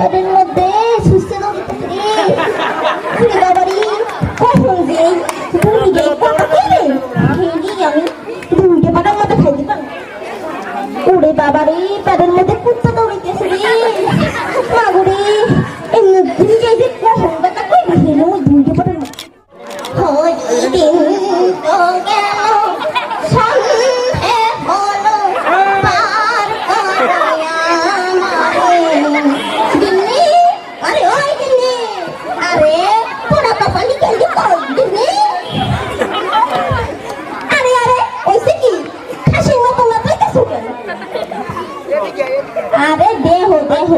তাদের মধ্যে সুস্থতা বাবারি কখন যে রুগীকে পাতা খেলে খেয়ে আমি রুগীকে পাতার মতো খাইতে পারি ওরে বাবারি, তাদের মধ্যে কুত্তা দৌড়িতেছে রে। আরে দেহ দেহ।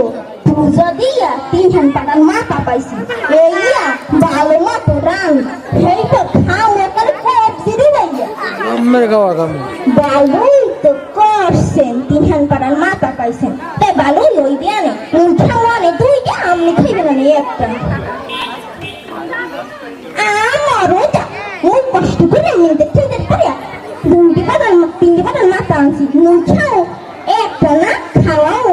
তুই যদি ইয়া তিনখান পাতার মাথা পাইছি এইয়া ভালো মতো রান সেই তো খাও একবার কবজি দিলাইয়া আমার খাওয়া কাম ভালোই তো করছেন তিনখান পাতার মাথা পাইছেন। তাই ভালো লই দিয়া না উঠা মানে দুইটা আমনি খাইবে না একটা। আমারও যা ওই কষ্ট করে মেয়েদের চিন্তা করে দুইটি পাতার তিনটি পাতার মাথা আনছি মুছাও একটা না খাওয়াও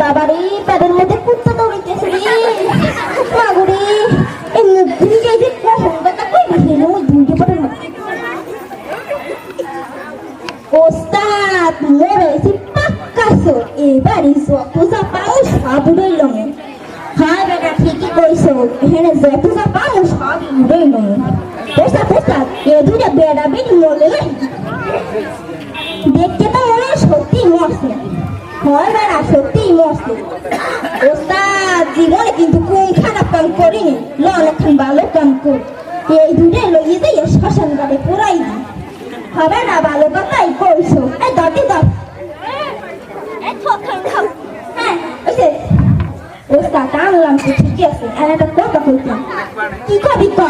ওরে বাবা তাদের মধ্যে কুত্তা দৌড়িতেছে রে। মাগুরে এই মধ্যে ওস্তাদ, মোর হয়েছে পাক্কা সোর এবারই যত যা উড়াইল হ্যাঁ বেটা ঠিকই কইছো। এখানে যত যা পাও সব উড়াইল ওস্তাদ ওস্তাদ, এ দুইটা বেড়া বেড়ি হয় বেড়া সত্যি মরছে ওস্তাদ জীবনে কিন্তু কোন খারাপ কাম করিনি। ল অনেকক্ষণ ভালো কাম কর। এই দুইটা লইয়ে দিয়ে শ্মশান ঘাটে পুরাই দিই হবে না ভালো কথাই কইছো। এই দটি যে ওস্তাদ আনলাম তো ঠিক আছে। আর একটা কথা কইতাম। কি কবি ক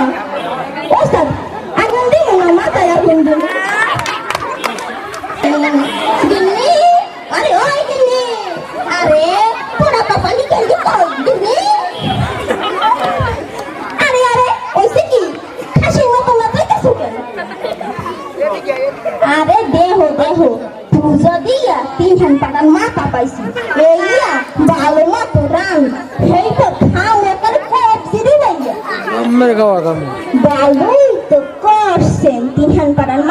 দেহ পূজা দিয়া তিনখান পাড়ার মাথা পাইছি। এইয়া ভালো মতো রান সেই তো খাও একার কোপ তো করছেন তিনখান পাড়ার